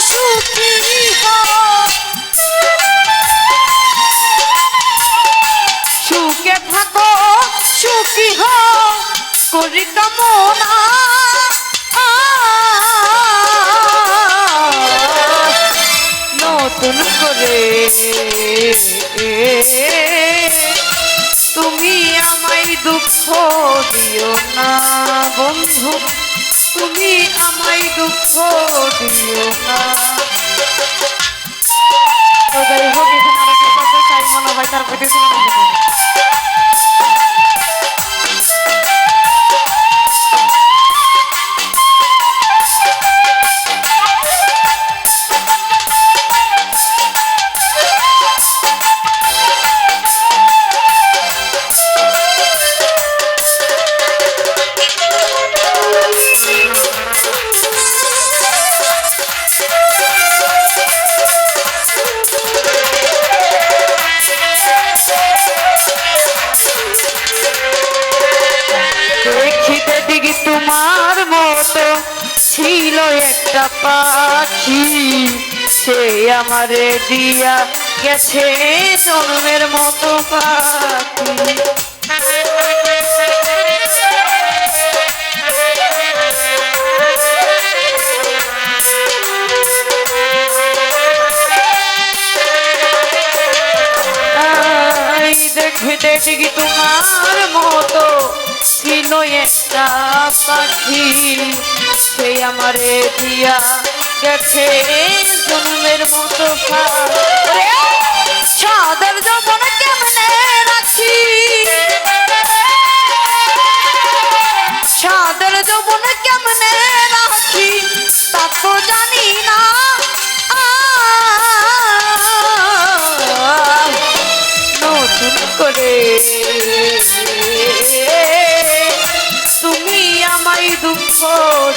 সুখী সুখে থাকো সুখী হও করি নতুন করে তুমি আমায় দুঃখ দিও না বন্ধু। তুমি আমায় দুঃখ দিও না। যাই হোক এখানে আরও কিছু আছে, মনে হয় তার প্রতি মতো ছিল একটা পাখি। সে আমারে দিয়া গেছে জন্মের মতো পাখি। দেখিতে দিকে তোমার মতো একটা পাখি, সে আমারে দিয়া গেছে জন্মের মতো। সাদের যখন কেমনে রাখি সাদের যৌবন কেমনে রাখি, তা তো জানি না করে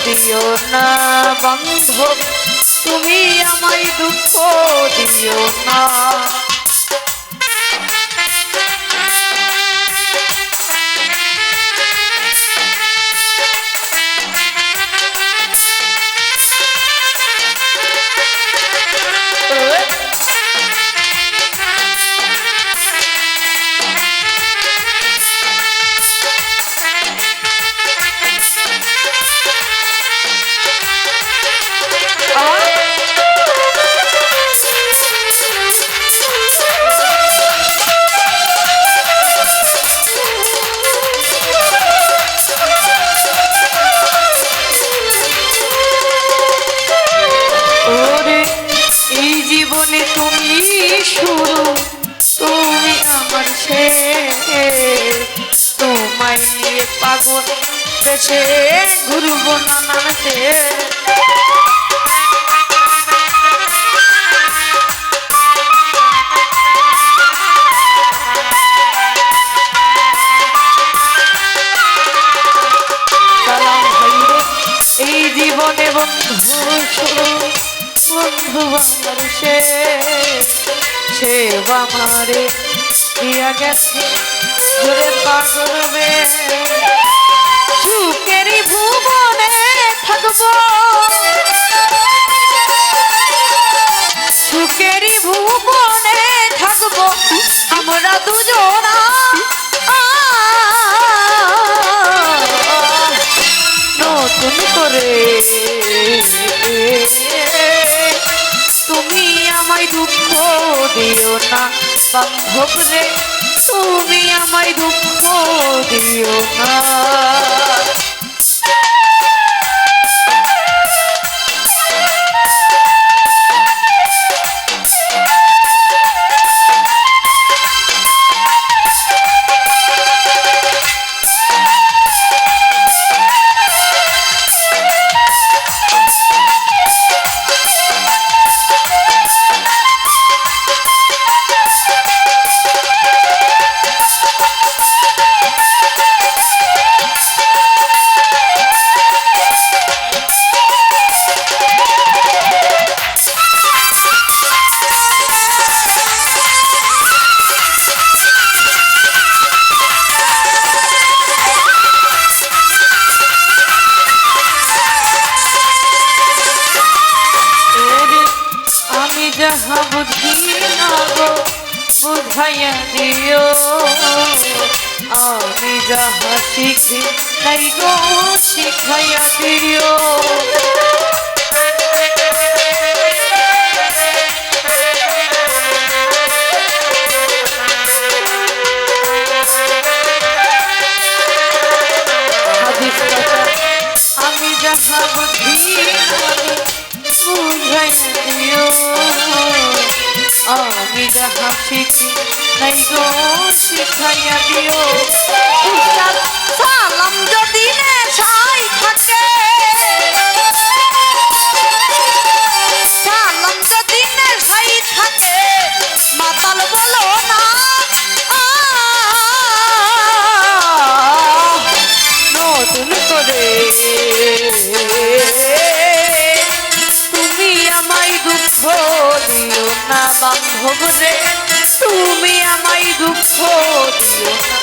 দিও না বন্ধু তুমি আমায় দুঃখ দিও না। এই জীবনে তুমি শুরু, তুমি আমার শেষ। তোমায় নিয়ে পাগল দেশে ঘুরবো ভাইরে, এই জীবনে বন্ধু বন্ধু আমার সে সে আমারে দিয়া গেছে। ঘুরে পাগলবে সুখেরই ভুবনে থাকব সুখেরই ভুবনে থাকব আমরা দুজনা। নতুন করে আমায় দুঃখ দিও না বান্ধব রে। তুমি আমায় দুঃখ দিও না। যাহা বুদ্ধি না গো বুঝাইয়া দিও আমি যাহা শিখি তাই গো শিখাইয়া দিও শিখি তাই গো শিখাইয়া দিও। সালাম যদি নেশায় থাকে। সালাম যদি নেশায় থাকে মাতাল বলো না। নতুন করে তুমি আমায় দুঃখ দিও না বান্ধব রে। দুঃখ দিও না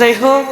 বোধহয় হোক।